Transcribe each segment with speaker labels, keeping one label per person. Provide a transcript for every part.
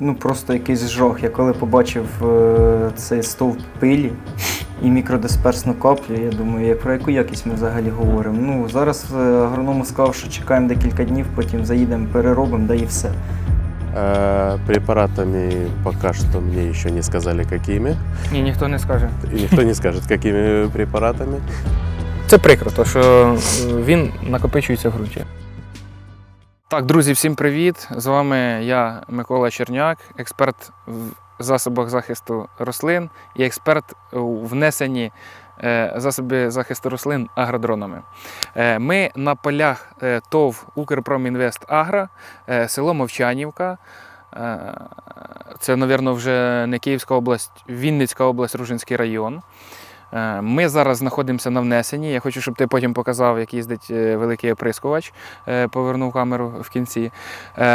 Speaker 1: ну, просто якийсь жах. Я коли побачив е, цей стовп пилі і мікродисперсну каплю, я думаю, як, про яку якість ми взагалі говоримо. Ну, зараз е, агроном сказав, що чекаємо декілька днів, потім заїдемо, переробимо, да і все.
Speaker 2: Э, Препаратами пока что мне еще не сказали, какими.
Speaker 3: Ні, ніхто не скаже.
Speaker 2: И никто не скажет, какими препаратами.
Speaker 3: Це прикро, то що е, він накопичується в ґрунті. Так, друзі, всім привіт! З вами я, Микола Черняк, експерт в засобах захисту рослин і експерт у внесенні е, засобів захисту рослин агродронами. Е, Ми на полях е, ТОВ Укрпромінвест Агро, е, село Мовчанівка. Це, мабуть, вже не Київська область, Вінницька область, Ружинський район. Е, Ми зараз знаходимося на внесенні. Я хочу, щоб ти потім показав, як їздить е, великий оприскувач. Е, Повернув камеру в кінці.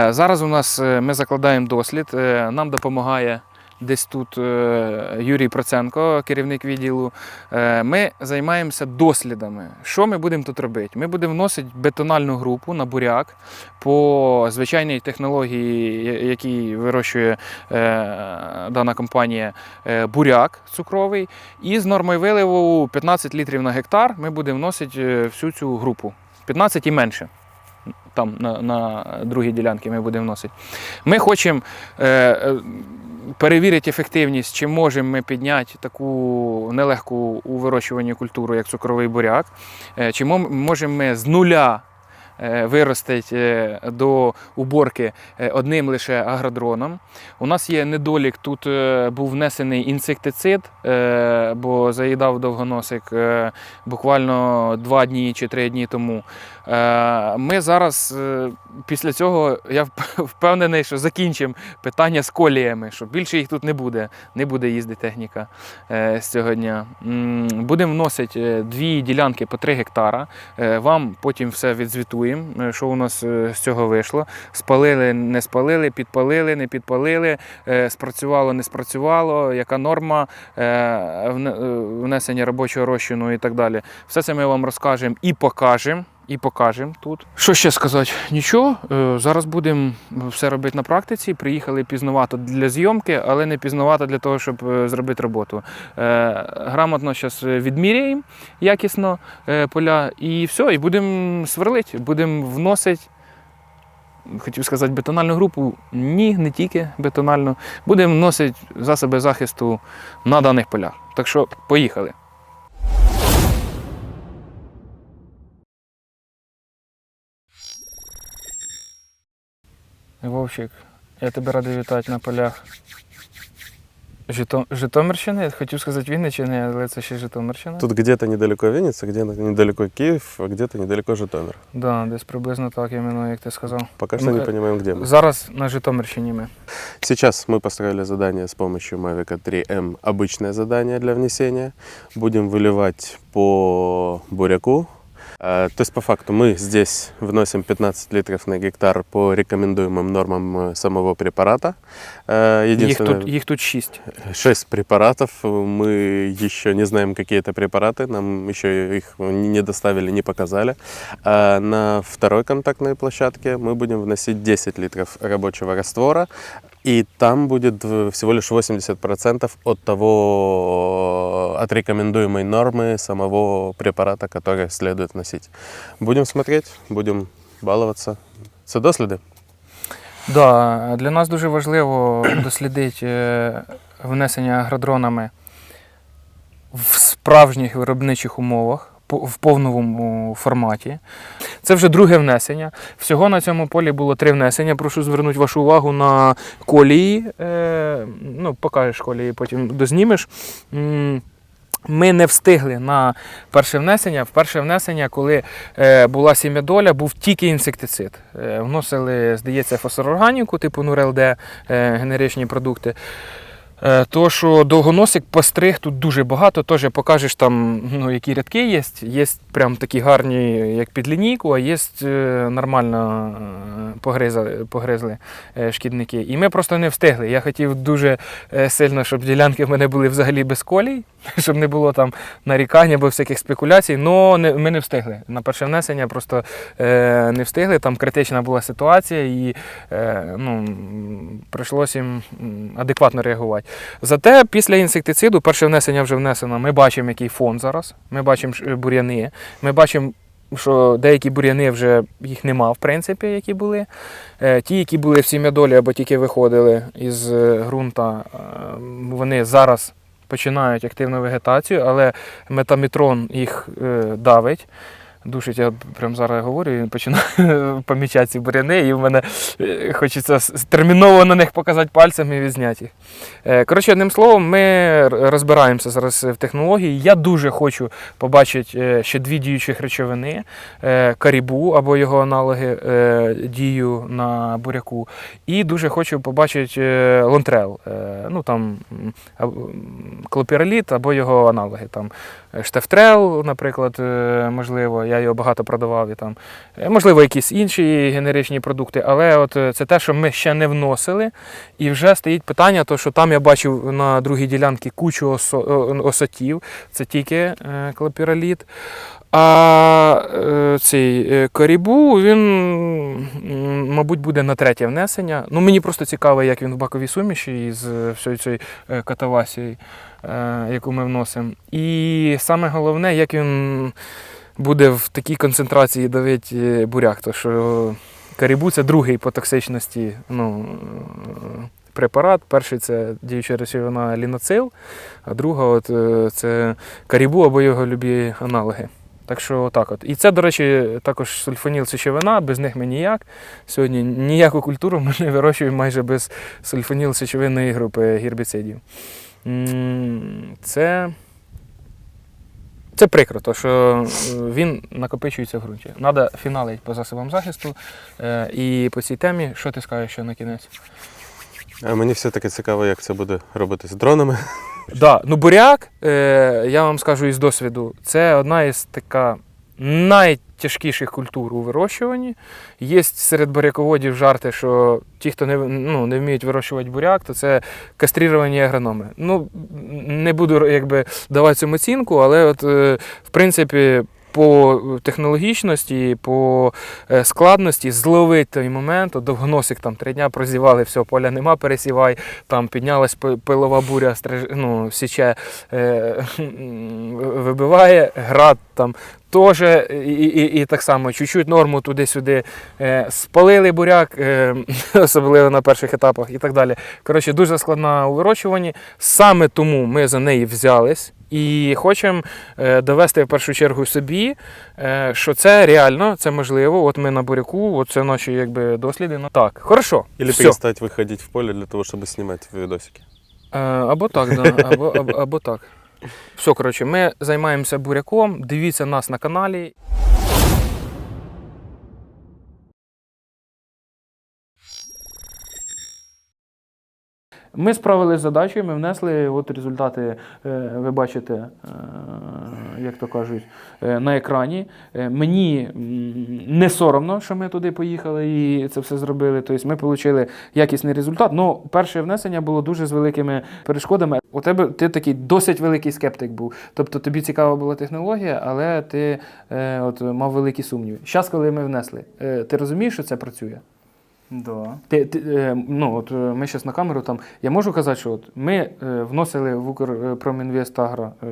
Speaker 3: Зараз у нас ми закладаємо дослід. Нам допомагає десь тут е, Юрій Проценко, керівник відділу. Е, Ми займаємося дослідами. Що ми будемо тут робити? Ми будемо вносити бетональну групу на буряк по звичайній технології, якій вирощує е, дана компанія буряк цукровий. І з нормою виливу 15 літрів на гектар ми будемо вносити всю цю групу. 15 і менше. Там на, на другій ділянці ми будемо вносити. Ми хочемо е, е, перевірити ефективність, чи можемо ми підняти таку нелегку у вирощуванні культуру, як цукровий буряк, е, чи можемо ми з нуля е, виростити е, до уборки е, одним лише агродроном. У нас є недолік, тут був внесений інсектицид, бо заїдав довгоносик буквально два дні чи три дні тому. Ми зараз після цього я впевнений, що закінчимо питання з коліями, що більше їх тут не буде. Не буде їздити техніка з цього дня. Будемо вносити дві ділянки по 3 гектара. Вам потім все відзвітуємо, е, що у нас е, з цього вийшло. Спалили, не спалили, підпалили, не підпалили, е, спрацювало, не спрацювало, яка норма вне- внесення робочого розчину і так далі. Все це ми вам розкажемо і покажемо. І покажемо тут. Що ще сказати? Нічого. е, Зараз будемо все робити на практиці. Приїхали пізнувато для зйомки, але не пізнувато для того, щоб е, зробити роботу. Е, Грамотно зараз відміряємо якісно поля і все, і будемо сверлити, будемо вносити. Хотів сказати бетональну групу. Ні, не тільки бетональну. Будемо вносити засоби захисту на даних полях. Так що поїхали. Вовчик, я тебе радий вітати на полях Жито... Житомирщини. Хотів сказати Вінниччини, але це ще Житомирщина.
Speaker 2: Тут где-то недалеко Винница, где-то недалеко Киев, а где-то недалеко Житомир.
Speaker 3: Да, десь приблизно так, іменно, як ти сказав.
Speaker 2: Пока что
Speaker 3: Ну,
Speaker 2: не
Speaker 3: э,
Speaker 2: понимаем, где мы.
Speaker 3: Зараз на Житомирщині ми.
Speaker 2: Сейчас мы построили задание с помощью Mavic 3M, обычное задание для внесения. Будем выливать по буряку. Э, То есть по факту мы здесь вносим 15 литров на гектар по рекомендуемым нормам э, самого препарата. Э,
Speaker 3: Їх
Speaker 2: Единственное,
Speaker 3: тут, їх тут шість.
Speaker 2: Шесть препаратов. Мы еще не знаем, какие это препараты. Нам еще их не доставили, не показали. А на второй контактной площадке мы будем вносить 10 литров рабочего раствора. И там будет э, всего лишь 80% от того, от рекомендуемой нормы самого препарата, который следует вносить. Будем смотреть, будем баловаться. Це досліди.
Speaker 3: Да, для нас дуже важливо дослідити е, внесення агродронами в справжніх виробничих умовах. по- В повному форматі. Це вже друге внесення. Всього на цьому полі було три внесення. Прошу звернути вашу увагу на колії. Е, ну, покажеш колії, потім дознімеш. Ми не встигли на перше внесення. В перше внесення, коли е, була сім'ядоля, був тільки інсектицид. Е, вносили, здається, фосфорорганіку, типу НУРЛД, е, генеричні продукти. Е, То, що довгоносик постриг тут дуже багато, теж покажеш там, ну, які рядки є. Є прям такі гарні, як під лінійку, а є е, нормально е, погризли е, шкідники. І ми просто не встигли. Я хотів дуже сильно, щоб ділянки в мене були взагалі без колій, щоб не було там нарікань або всяких спекуляцій. але ми не встигли. На перше внесення просто не встигли. Там критична була ситуація, і ну, прийшлося їм адекватно реагувати. Зате після інсектициду, перше внесення вже внесено, ми бачимо, який фон зараз. Ми бачимо бур'яни. Ми бачимо, що деякі бур'яни вже їх нема, в принципі, які були. Е, Ті, які були в сім'ядолі або тільки виходили із е, ґрунта, е, вони зараз починають активну вегетацію, але метамітрон їх е, давить. Душить, я прямо зараз говорю, і починаю помічати ці буряни, і в мене е, хочеться терміново на них показати пальцем і відзняти їх. Е, Коротше, одним словом, ми розбираємося зараз в технології. Я дуже хочу побачити е, ще дві діючих речовини: карібу або його аналоги дію на буряку. І дуже хочу побачити лонтрел, ну там клопіроліт або його аналоги. Там штефтрел, наприклад, е, можливо, я його багато продавав і там. Е, Можливо, якісь інші генеричні продукти, але от е, це те, що ми ще не вносили. І вже стоїть питання, то що там я бачив на другій ділянці кучу осо- осотів, це тільки клопіроліт. А цей корібу, він, мабуть, буде на третє внесення. Ну, мені просто цікаво, як він в баковій суміші е, всією цією катавасією, яку ми вносимо. І саме головне, як він буде в такій концентрації давить е, буряк. То що карібу це другий по токсичності ну, е, препарат. Перший це діюча речовина ліноцил, а друга от, е, це карібу або його любі аналоги. Так що так от. І це, до речі, також сульфоніл сечовина, без них ми ніяк. Сьогодні ніяку культуру ми не вирощуємо майже без сульфоніл сечовинної групи гербіцидів. Це. Це прикро, то що е, він накопичується в ґрунті. Треба фіналити по засобам захисту. Е, І по цій темі, що ти скажеш ще на кінець?
Speaker 2: А мені все-таки цікаво, як це буде робити з дронами.
Speaker 3: Да, ну буряк, е, я вам скажу із досвіду, це одна із така найтяжкіших культур у вирощуванні. Є серед буряководів жарти, що ті, хто не, ну, не вміють вирощувати буряк, то це кастріровані агрономи. Ну, не буду якби, давати цьому оцінку, але от, е, в принципі. По технологічності, по е, складності зловити той момент, довгоносик там три дня прозівали, все, поля нема, пересівай, там піднялась пилова буря, ну, січе, е, вибиває, град там теж, і, і, і так само чуть-чуть норму туди-сюди е, спалили буряк, е, особливо на перших етапах і так далі. Коротше, дуже складна у вирощуванні. Саме тому ми за неї взялись. І хочемо е, довести в першу чергу собі, е, що це реально, це можливо. От ми на буряку, от це наші якби досліди. Ну так, хорошо.
Speaker 2: Или
Speaker 3: все.
Speaker 2: перестать выходить в поле для того, щоб знімати видосики.
Speaker 3: Е, Або так, да, або, або, або так. Все, коротше, ми займаємося буряком. Дивіться нас на каналі. Ми справилися з задачею, ми внесли от результати, е, ви бачите, е, як то кажуть, е, на екрані. Мені не соромно, що ми туди поїхали і це все зробили. Тобто ми отримали якісний результат. Ну, перше внесення було дуже з великими перешкодами. У тебе ти такий досить великий скептик був. Тобто тобі цікава була технологія, але ти от, мав великі сумніви. Зараз, коли ми внесли, ти розумієш, що це працює?
Speaker 1: Да.
Speaker 3: Ти, ти, е, ну, от, е, ми зараз на камеру там. Я можу казати, що от ми е, вносили в Укрпромінвестагро е,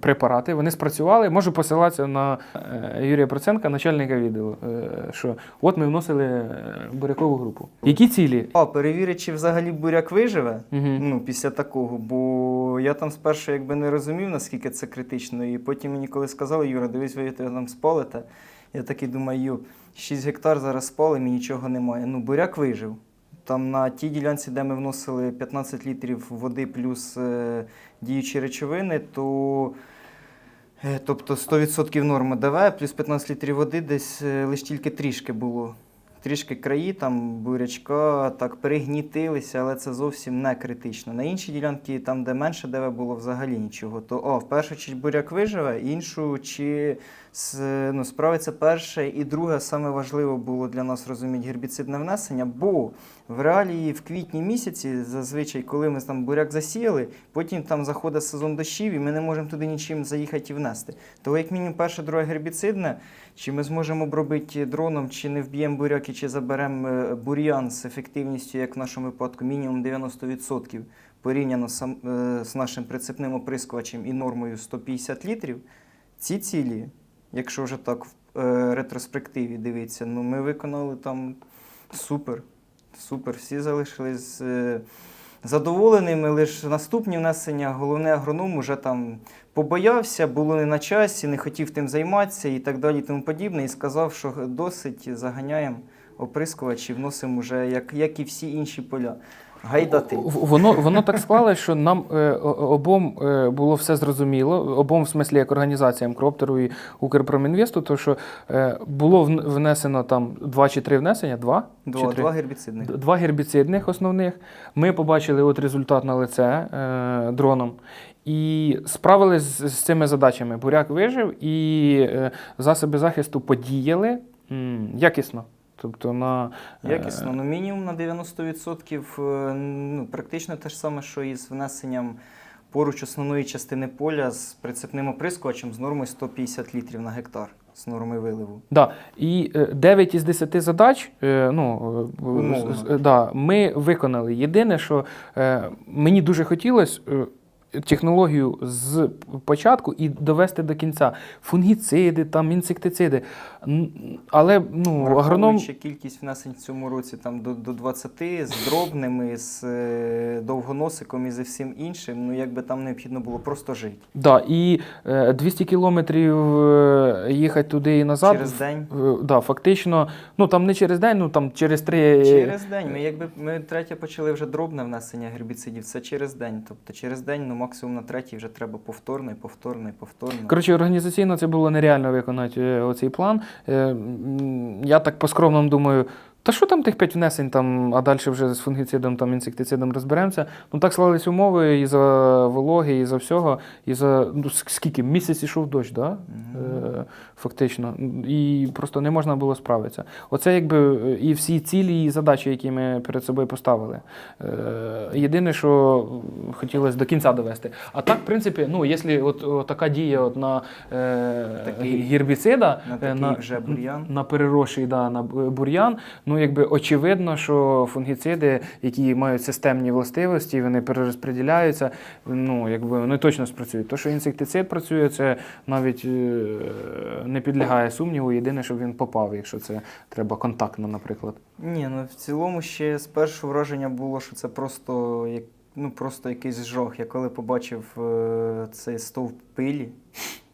Speaker 3: препарати, вони спрацювали. Можу посилатися на е, Юрія Проценка, начальника відділу, е, що от ми вносили бурякову групу. Які цілі?
Speaker 1: А, перевірити, чи взагалі буряк виживе.
Speaker 3: Угу.
Speaker 1: Ну, після такого, бо я там спершу якби не розумів, наскільки це критично. І потім мені коли сказали, Юра, дивись, ви там спалите. Я такий думаю, 6 гектар зараз спалим і нічого немає. Ну, буряк вижив. Там на тій ділянці, де ми вносили 15 літрів води плюс е, діючі речовини, то е, тобто 100% норми ДВ, плюс 15 літрів води десь е, лише тільки трішки було трішки краї там бурячка так перегнітилися, але це зовсім не критично. На інші ділянки, там, де менше ДВ було взагалі нічого, то о, в першу чергу буряк виживе, іншу чи ну, справиться перше. І друге, саме важливо було для нас розуміти гербіцидне внесення, бо в реалії в квітні місяці, зазвичай, коли ми там буряк засіяли, потім там заходить сезон дощів, і ми не можемо туди нічим заїхати і внести. Того, як мінімум, перше, друге гербіцидне, чи ми зможемо обробити дроном, чи не вб'ємо буряки, чи заберемо е, бур'ян з ефективністю, як в нашому випадку, мінімум 90% порівняно е, з нашим прицепним оприскувачем і нормою 150 літрів. Ці цілі, якщо вже так в е, ретроспективі дивитися, ну ми виконали там супер. Супер, всі залишились задоволеними. Лише наступні внесення, головне агроном уже там побоявся, було не на часі, не хотів тим займатися і так далі, тому подібне, і сказав, що досить заганяємо оприскувач і вносимо вже, як, як і всі інші поля. Гайдати.
Speaker 3: Воно, воно так склалось, що нам е, обом е, було все зрозуміло, обом в смислі як організаціям Кроптеру і Укрпромінвесту, то що е, було внесено там два чи три внесення, два?
Speaker 1: Два,
Speaker 3: чи три?
Speaker 1: два гербіцидних.
Speaker 3: Два гербіцидних основних. Ми побачили от результат на лице е, дроном. І справились з, з цими задачами. Буряк вижив, і е, засоби захисту подіяли м, якісно. Тобто на е,
Speaker 1: Якісно, ну мінімум на 90%, е, ну, практично те ж саме, що і з внесенням поруч основної частини поля з прицепним оприскувачем з нормою 150 літрів на гектар з нормою виливу.
Speaker 3: Да. І е, 9 із 10 задач е, ну, е,
Speaker 1: Умовно.
Speaker 3: да, ми виконали. Єдине, що е, мені дуже хотілося. е, Технологію з початку і довести до кінця фунгіциди, там інсектициди. Але ну, агроном
Speaker 1: кількість внесень в цьому році там до, до 20 з дробними, з е, довгоносиком і зі всім іншим, ну якби там необхідно було просто жити.
Speaker 3: Да, і е, 200 кілометрів е, їхати туди і назад.
Speaker 1: Через день.
Speaker 3: Е, Да, фактично, ну там не через день, ну там через три.
Speaker 1: Через день. Ми якби ми третє почали вже дробне внесення гербіцидів. Це через день. Тобто через день, ну максимум на третій вже треба повторно, повторно, і повторно.
Speaker 3: Коротше, організаційно це було нереально виконати е, оцей план. Е, Я так по-скромному думаю. Та що там тих п'ять внесень, там, а далі вже з фунгіцидом, там, інсектицидом розберемося. Ну так склались умови і за вологи, і за всього, і за ну, скільки? Місяць ішов дощ, да?
Speaker 1: Мгм.
Speaker 3: е, фактично. І просто не можна було справитися. Оце якби е, і всі цілі і задачі, які ми перед собою поставили. Е, Єдине, що хотілося до кінця довести. А так, в принципі, ну, якщо от, от така дія от на е,
Speaker 1: Такий-
Speaker 3: гербіцида,
Speaker 1: на
Speaker 3: е,
Speaker 1: такий вже бур'ян.
Speaker 3: на переросший да, на б- бур'ян, ну якби очевидно, що фунгіциди, які мають системні властивості, вони перерозподіляються, ну якби вони точно спрацюють. То, що інсектицид працює, це навіть е, не підлягає сумніву. Єдине, щоб він попав, якщо це треба контактно, наприклад.
Speaker 1: Ні, ну в цілому ще з першого враження було, що це просто як. Ну, просто якийсь жох. Я коли побачив е, цей стовп пилі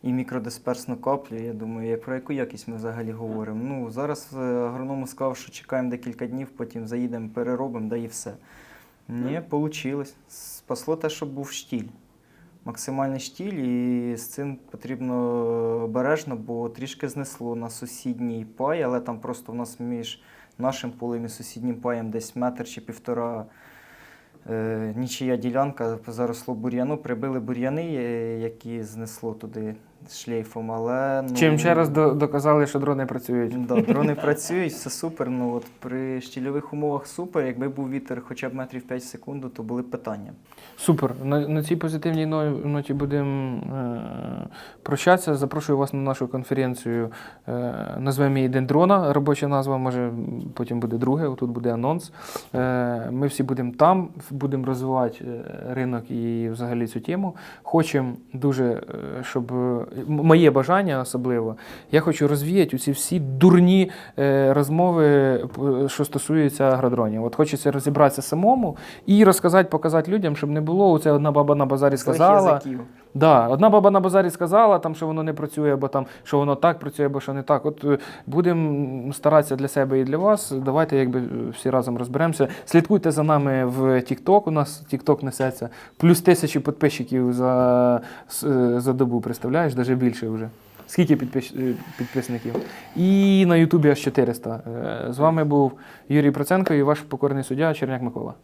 Speaker 1: і мікродисперсну каплю, я думаю, про яку якість ми взагалі говоримо. Ну, зараз е, агроном сказав, що чекаємо декілька днів, потім заїдемо, переробимо, да і все. Ні, вийшло. Спасло те, що був штіль. Максимальний штіль, і з цим потрібно обережно, бо трішки знесло на сусідній пай, але там просто в нас між нашим полем і сусіднім паєм десь метр чи півтора е, нічия ділянка заросло бур'яну, прибили бур'яни, е, які знесло туди шлейфом, але ну,
Speaker 3: Чим ще раз до- доказали, що дрони працюють.
Speaker 1: Да, дрони працюють, все супер. Ну от при щільових умовах супер. Якби був вітер хоча б метрів 5 в секунду, то були б питання.
Speaker 3: Супер. На, на цій позитивній ноті будемо е, прощатися. Запрошую вас на нашу конференцію. Е, назвемо її День дрона. Робоча назва, може потім буде друге, тут буде анонс. Е, ми всі будемо там, будемо розвивати е, ринок і взагалі цю тему. Хочемо дуже, е, щоб моє бажання особливо, я хочу розвіяти усі всі дурні е, розмови, що стосуються агродронів. От хочеться розібратися самому і розказати, показати людям, щоб не було. Оце одна баба на базарі сказала. Да, одна баба на базарі сказала, там, що воно не працює, або там, що воно так працює, або що не так. От е, будемо старатися для себе і для вас. Давайте якби е, всі разом розберемося. Слідкуйте за нами в TikTok. У нас TikTok несеться. Плюс тисячі підписчиків за, е, за добу, представляєш, навіть більше вже. Скільки підпис... підписників? І на Ютубі аж 400. Е, З вами був Юрій Проценко і ваш покорний суддя Черняк Микола.